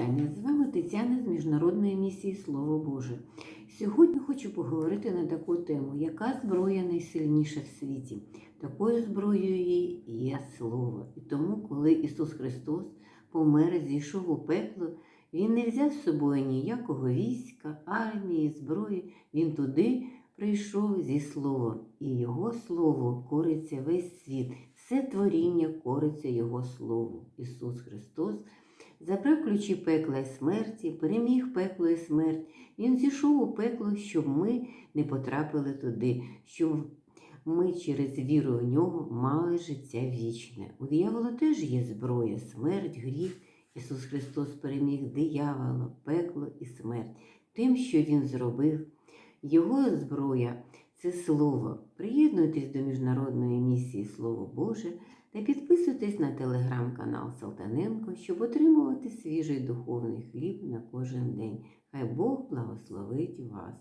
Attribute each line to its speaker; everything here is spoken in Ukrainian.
Speaker 1: вітання! З вами Тетяна з Міжнародної місії Слово Боже. Сьогодні хочу поговорити на таку тему, яка зброя найсильніша в світі. Такою зброєю є Слово. І тому, коли Ісус Христос помер, зійшов у пекло, Він не взяв з собою ніякого війська, армії, зброї. Він туди прийшов зі Словом, і Його Слово кориться весь світ. Все творіння кориться Його Слову. Ісус Христос забрав ключі пекла і смерті, переміг пекло і смерть. Він зійшов у пекло, щоб ми не потрапили туди, щоб ми через віру в нього мали життя вічне. У диявола теж є зброя, смерть, гріх. Ісус Христос переміг диявола, пекло і смерть. Тим, що Він зробив. Його зброя це слово. Приєднуйтесь до міжнародної місії Слово Боже та підписуйтесь на телеграм-канал Салтаненко, щоб отримувати свіжий духовний хліб на кожен день. Хай Бог благословить вас.